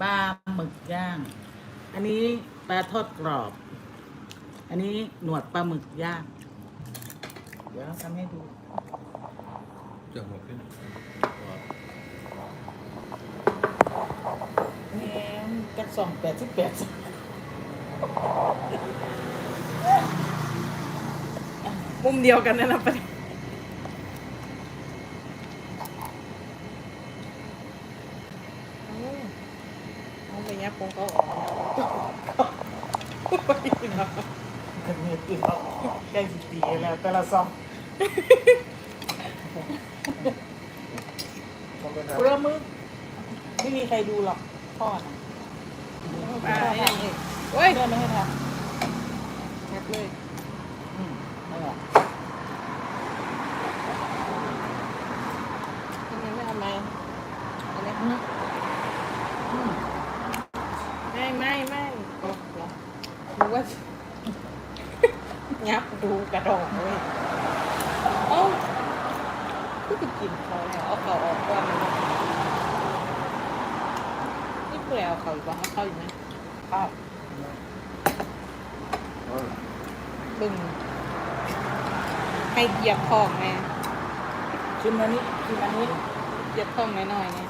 ปลาหมึกย่าง อันนี้ปลาทอดกรอบ อันนี้หนวดปลาหมึกย่าง เดี๋ยวทำให้ดู จะหัวขึ้นนี่จักสองแปดสิบแปดมุมเดียวกันนั่นแหละประเด็น เอาไปยับคงเขาออก กันเมื่อกี้เราใกล้สิบปี ซองเรือมือไม่มีใครดูหรอกพ่อนะอ่าย่างนี้เฮ้ยเดินไม่ให้ทยับเลยอืมไม่หรอกำไมไม่เอาไม้อันนี้ อืมอืม ไม่ไม่ไม่โอ้เหรอดูว่า ยับดูกระดองเลยเอ้าก็จะกินเขาแล้วเอาเขาออกก่อนนะนี่ เปล่าเขาอีกบ้างเอาเขาอีกไหมครับบึงให้เหยียบทองแม่ชิมอันนี้ชิมอันนี้เหยียบทองน้อยๆเนี่ย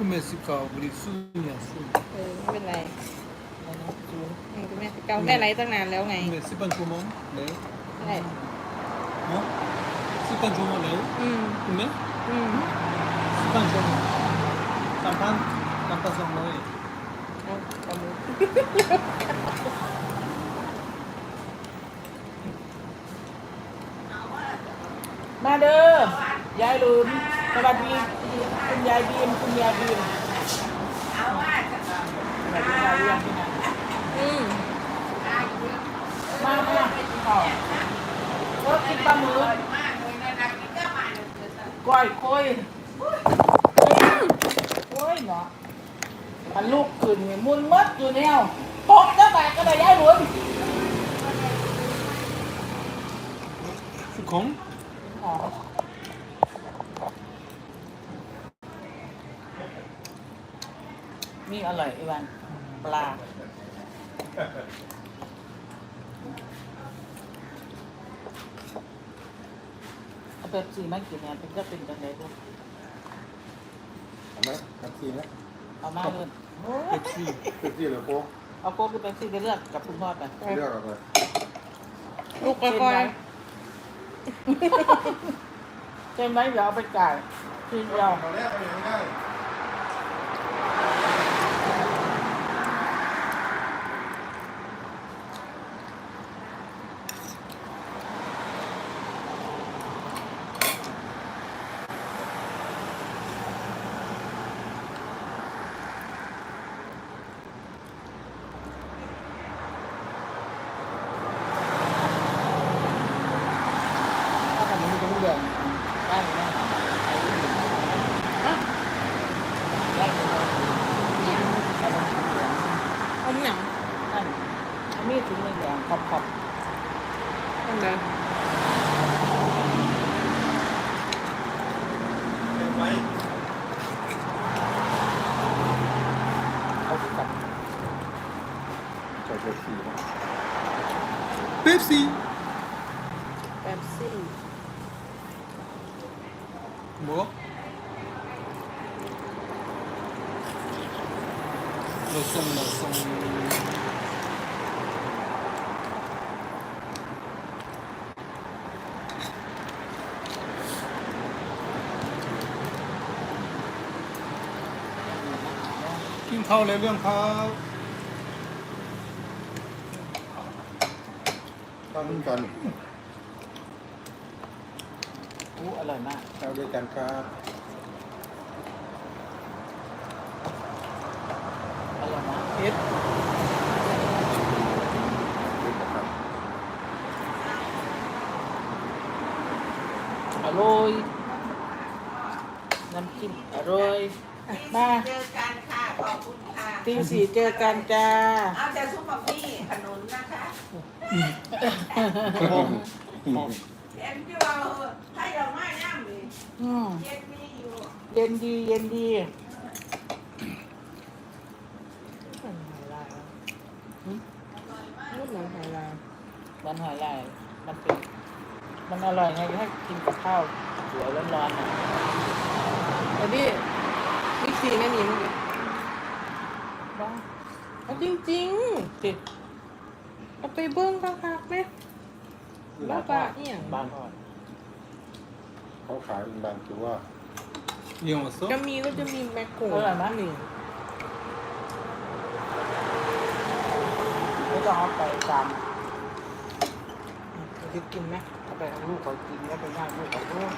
Come si cavoli, sogna, sogna. เออไม่เป็นไรอันนี้ชิมเออคุณแม่เกาแม่ไรตั้งนานแล้วไง Come si pangiamo lei? ใช่ No? Si pangiamo lei? อืม Come? อืม Si pangiamo. Tampan, tampan sa noi. เอาเอามือมาเด้อยายหลุนสวัสดีคุณยายบีมคุณยายบีมสวัสดีค่ะเรียนที่ไหนอืมมามาขอโอ้กินปลาหมึกก้อยโค้ยโอ้ยเนาะ มันลูกขึ้นนี่มุนมัดอยู่แนวตกจะแตกก็ได้ยายหลุน Si kom? อ๋อนี่อร่อยอีวันปลา เอาเป๊ปซี่มากินเนี่ยเป็นก็เป็นจังไดลูกเอาไหมครับทีนะ เอามาเลย Pepsi. คือที่เหลือโค้กเอาโค้กหรือเป๊ปซี่ไปเลือกกับคุณพ่อไปเลือกเอาเลยลูกค่อยเช่นไหมเดี๋ยวเอาไปจ่ายทีเดียวตอนแรกเอาอย่างง่าย ถ้าทำมันจะไม่แดงได้ไหมได้ไหมเอาไปกินเหลือง ๆเอาหนัง นั่นเอามีดถึงไม่แดงขอบขอบ เอาเลย ไว้ เอากับ ใส่เจ็ดสีนะ Pepsi. แบบซี่ Boh. Lo sono, lo sono. กินข้าวเลยเรื่อง ข้าวตั้งกันอู้อร่อยมากเอาด้วยกันครับอร่อยมากเผ็ดด้วยกันครับอร่อยน้ำจิ้มอร่อยมา เจอกันค่ะ ขอบคุณค่ะ ตีสี่เจอกันจ้า เอาแต่ซุปบะหมี่ขนุนนะคะ เอ็นที่ว่าถ้าอยากมาย่นี่อืมเย็นมีอยู่เย็นดีเย็นดีมันหอยลายมันหอยลายมันหอยลายมันเป็นมันอร่อยไงถ้ากินกับข้าวหัวร้อนๆอันนี้บิ๊กซีไม่มีมั้งบ้าจริงจริงติด เอาไปเบิ้งกันค่ะแม่บ้าบ้เนี่ยบ้านเขาขายเป็นบางตัวเยี่าจะมีก็จะมีแมกโครเออบ้านหนึ่งก็จะเอาไปจำจะกินไหมเอาไปเอาลูกเขากินแล้วไปย่างลูกเขาลูก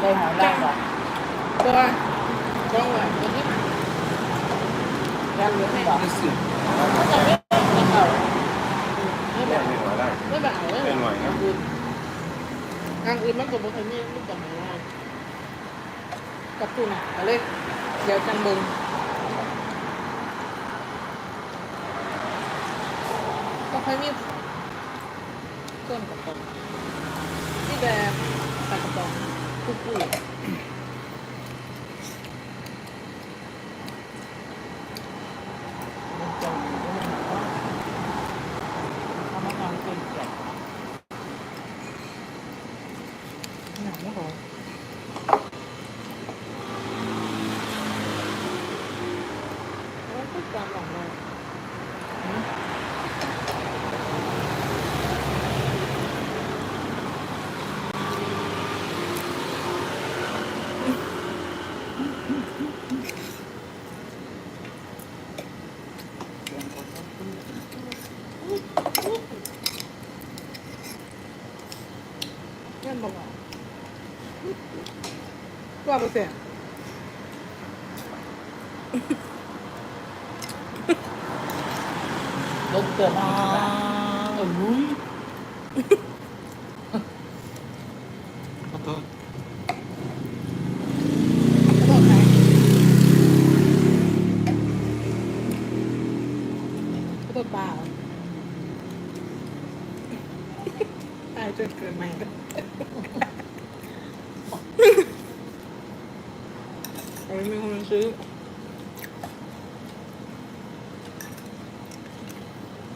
ได้หอยได้หรอตัว รอ됐 어. จะไม่ไม่เอาไม่แบแม่บไม่หัวได้ไม่แบบเอาเลยเป็นหน่อยนะอื่นงานอื่นมันก็บ่เคยมีมันจะไม่ง่ายกับตู้น่ะเอาเลยเดี๋ยวจังเบิ้งก็ค่อยมีเครื่องกระป๋องนี่แบบใส่กระป๋องคุกกี้ มันจะมีด้วยนะทำให้งานเป็นแก่ หนังไม่หอมแล้วก็จำออกมา เงี้ยบอกว่าว่าไปเสีย รถเกิดมาเออลุย 버 터. บอกใครตัวเปล่าตายจนเกินใหม่ก็โอ้ยมีคนซื้อ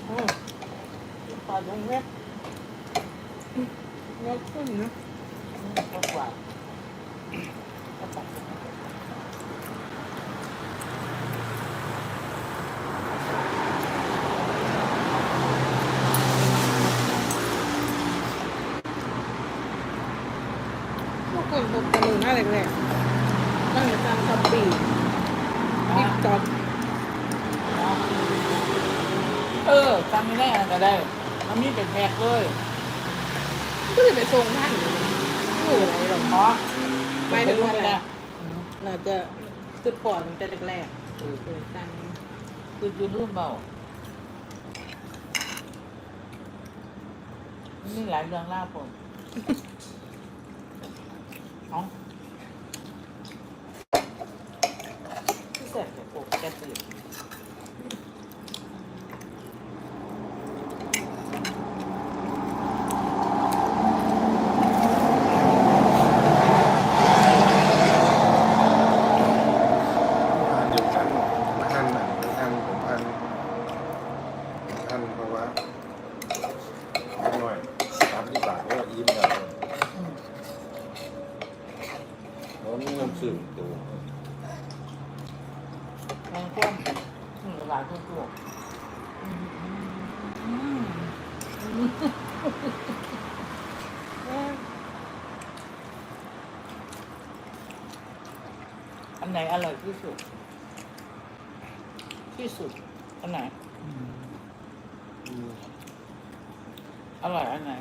โอ้ ปลาดงเว็บงดขึ้นนะก็กว่าก็ตัดพวกคนพบกันเลยหน้าแรกๆตั้งแต่ตามคัมปีติ๊กต็อกเออจำไม่ได้อะไรก็ได้ มันมีเป็นแพ็คเลยก็เลยไปส่งท่านอยู่ไม่รู้อะไรหรอกเพราะไม่ถึงว่าไม่อะไรได้เราจะจุดปอดตั้งแต่แรกๆเออเคยตั้งคือยูทูบเบามีหลายเรื่องเล่าผมเอ้าที่เสร็จเดี๋ยวผมจะตื่น ทานเดียวกันท่านน่ะท่านผมท่านท่านเพราะว่าหน่อยสามสิบบาทก็อิ่มแล้วแล้วนี่มันสื่อตัว แมงก้มอืมหลายคนตัวอั นไหนอร่อยที่สุด ที่สุดอันไหนอร่อยอันไหน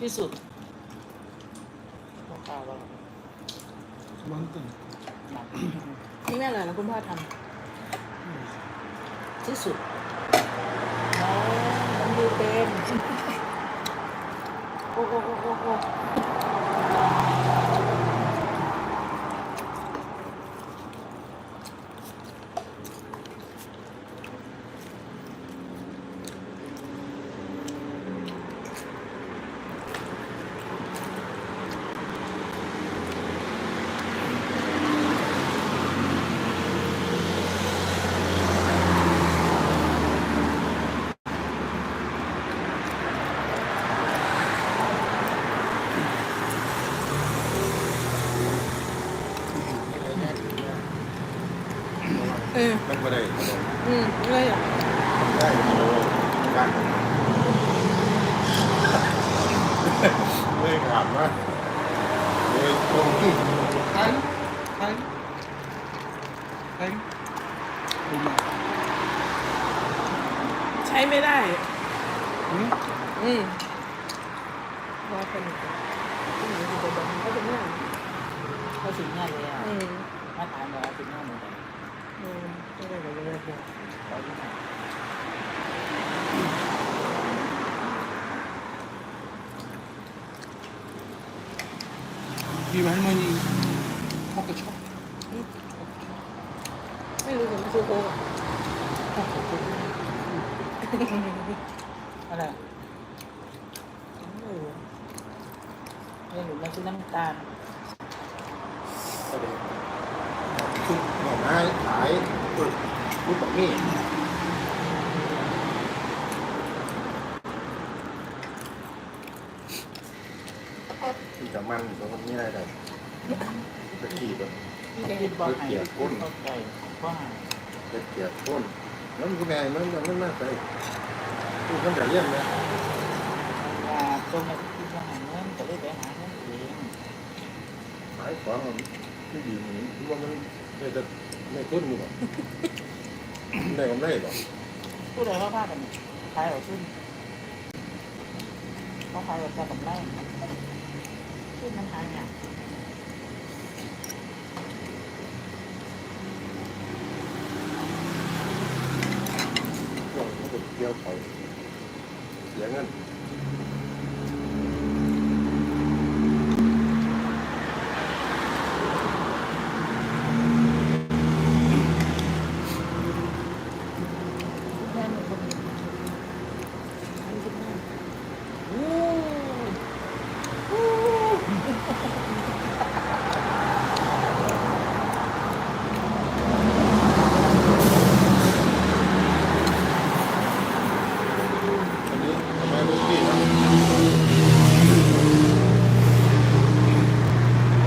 ที่สุดพวกเราเรา만 든. นี่แม่อะไรนะคุณพ่อทที่สุดอ๋อมันดูเป็นโอ้โอ้โอ้โอ้ อ้เออมันไม่ได้ขนมอืมไม่ได้อย่างได้ขนมกันเลยขาดว่าเลยตรงที่ไทยไทยไทยดูมาใช้ไม่ได้อืมอืมว่าเป็นอืมจะบอกเขาจะไม่ก็ถึงง่ายเลยอะอืมมาถามเราถึงง่ายเลยอืมไม่ได้แบบนี้บอกเขาที่ไหน 이 할머니 먹고 쳐. ไม่รู้ผมซื้อโค้กอะ อะไร ไม่รู้ เรื่องหนูมาซื้อน้ำตาล ายรูปแบบนี้ที่จะมันตรงนี้ได้แต่ตะกี้แบบที่คิดบอกให้เข้าใจว่าตะเกียบก้นแล้วมันก็แม่มันมันน่าใจคือมันจะเลี่ยมนะว่าตรงนี้คิดว่าหาเงินก็เลยไปหาเงินเองขายของมันที่ดีมันว่ามันได้จะ ไม่ขึ้นมั้งหรอได้กำไรหรอผู้ใดเขาพากันขายเอาขึ้นเขาขายแบบจะกำไรขึ้นมันหายเนี่ยช่วงมันก็เกี่ยวเขาเสียเงิน แม่หนูคนนี้โอ้ อันนี้ทำไมลูกพี่นะ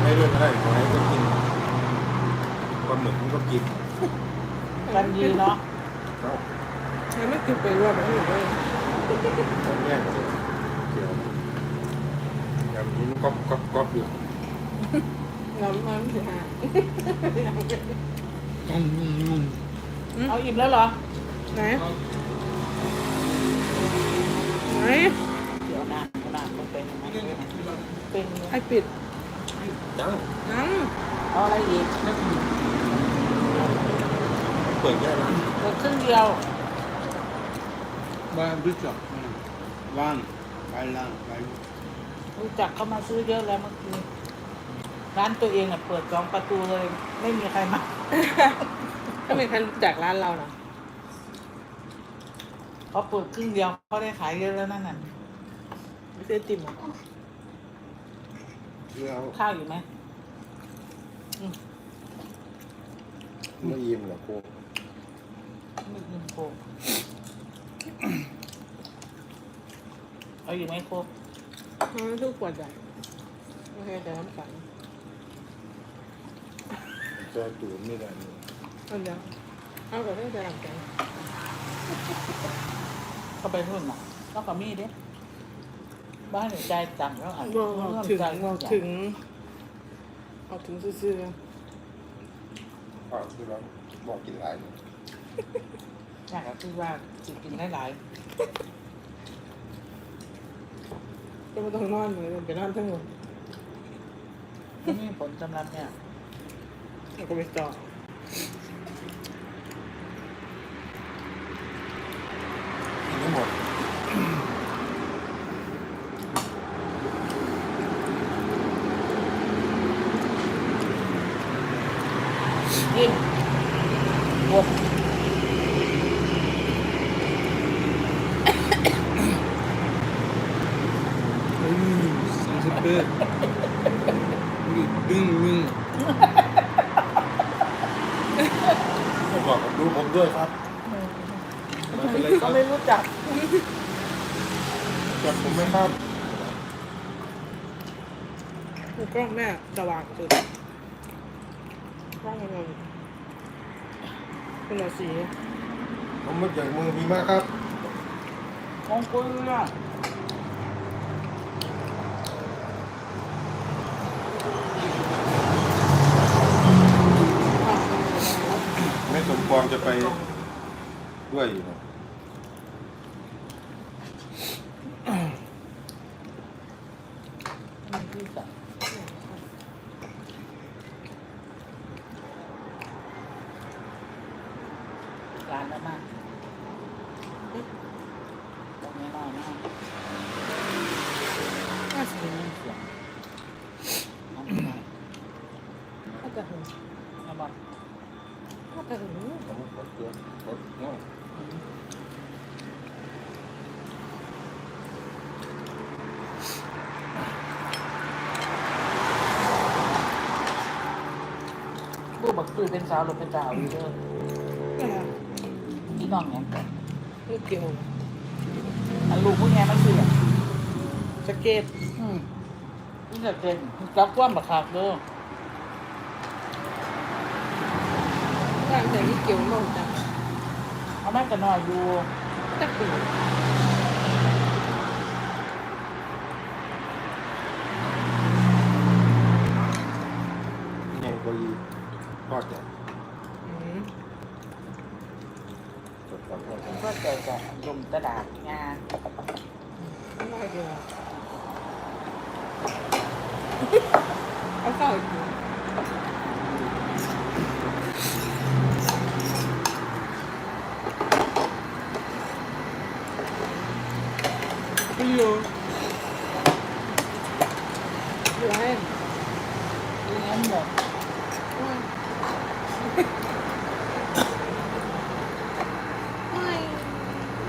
ให้ด้วยก็ได้ขอให้ก็กินปลาหมึกมันก็กิน กันดีเนาะ เนาะ ใช้ไม่กินไปรวมไม่อยู่เลย ตอนแรกเลยเกี่ยวอย่างนี้มันก๊อบก๊อบก๊อบอยู่ น้ำมันสิฮะ 음. กแล้วเหรอ ไหน ไหนเดี๋ยวน้ำาน้ำลปหน่อเป็นไอปิดจังน้เอาอะไรอีกเปิดแค่ร้านเปิดครึ่งเดียว บ้านรู้จักว่างไปล่างไปรู้จักเข้ามาซื้อเยอะแล้วเมื่อกี้ร้านตัวเองอะเปิดสองประตูเลย ไม่มีใครมา ก็ไม่ใครรู้จักร้านเรานะเขาเปิดครึ่งเดียวเขาได้ขายเยอะแล้วนั่นน่ะไม่ซื้อติ่มเหรอแล้วข้าวอยู่ไหมไม่ยิ้มหรอกครูไม่กินโคกเอาอยู่ไหมโคกมันทุกขวดใหญ่ไม่ใช่แต่น้ำฝันจะตูนไม่ได้เลยเอาเดี๋ยวเอาแต่ไม่ใช่น้ำแข็งเขาไปรุ่นอะแล้วก็มีเด้บ้านหนูใจจังแล้วอะบอกบอกเริ่มถึงใจบอกถึงบอกถึงซื่อก็คือเราบอกกินหลายเลยอยากจะคือว่าจิกินได้หลายๆก็ไม่ต้องนอนเลยไปนอนทั้งหมดไม่มีผลสำหรับเนี่ยแล้วก็ไปต่อ กิ จักจับผมไหมครับคือกล้องแม่สว่างสุดกล้องมันคนละสีผมมาจากเมืองพีมะครับมองกุลอะแม่สมปองจะไปด้วยอยู่นะ ร้านแล้วมากตรงนี้น้อยมากห้าสิบเป็นเรื่องเสียงน้องหน่อยห้าแต่หูนะบอกห้าแต่หูผมขอเตือนขอโอ้ยผู้บักตุยเป็นสาวหรือเป็นสาวอยู่เด้อนี่นะ นี่น้องอย่างกันลูกเกี่ยวอันลูกผู้แง่ไม่เสื่อสเก็ตอืมนี่จะเป็นจับกว้างบักคักเด้อร่างแต่นี่เกี่ยวมากจังเอาแม่กันหน่อยอยู่ตักปี ยังก็ยีทอดจ้ะ อืม จดกันทอด มันก็เกิดจากลมกระดาษงาน น่าเกี่ยวเอาเข้าอีกที ไม่อยู่ เหลือให้ เลี้ยงหมด ไม่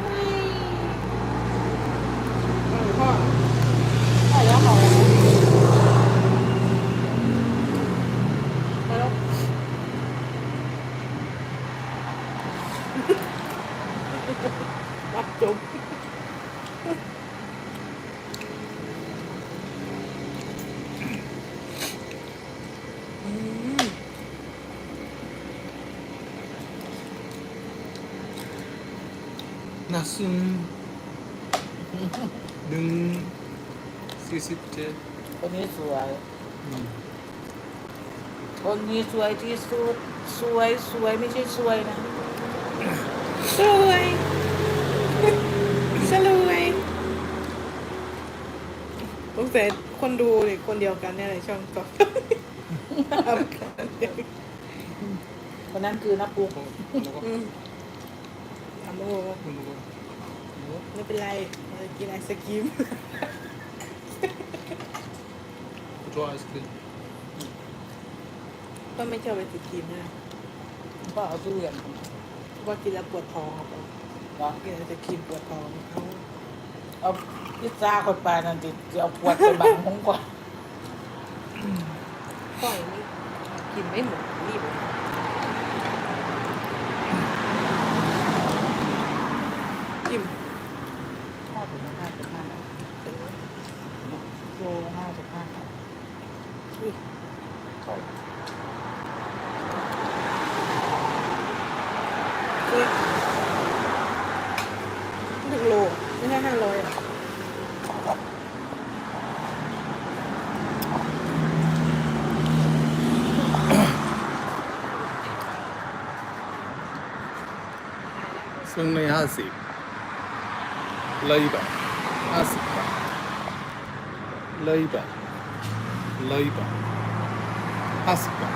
ไม่พ่อ ใช่แล้วเขา มาแล้วรับจบ อืม นา ซุนหนึ่งสี่สิบเจ็ดคนนี้สวย คนนี้สวยที่สุด สวยสวยไม่ใช่สวยนะ สวยสวยสงสัยคนดูเลยคนเดียวกันเนี่ยในช่องต่อคนนั้นคือนักปุ๊ก อืมทำโอ้คุณรู้ ไม่เป็นไรเราจะกินไอศกรีมรอไอศครีมก็ไม่ชอบไอศกรีมนะก็เอาทุเรียนว่ากินแล้วปวดท้องครับเนาะกินไอศกรีมปวดท้องเอาเอาพิซซ่าคนไปนั่นจิจะเอาปวดไปบังมงกว่าปล่อยนี่กินไม่หมดรีบเลยอิ่ม ห้าถึงห้าถึงห้าโลห้าถึงห้าอุ้ยใช่อุ้ยหนึ่งโลไม่ใช่ห้าร้อยอะซึ่งในห้าสิบเลยบาทห้าสิบบ เลยบาทเลยบาทห้าสิบบาท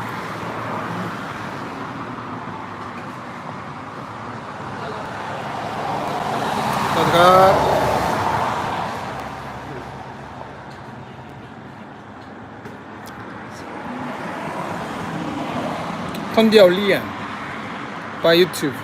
ขอบคุณครับคนเดียวเรียนไป YouTube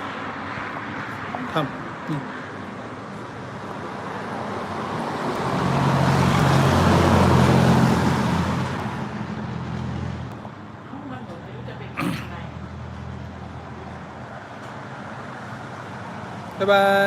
bye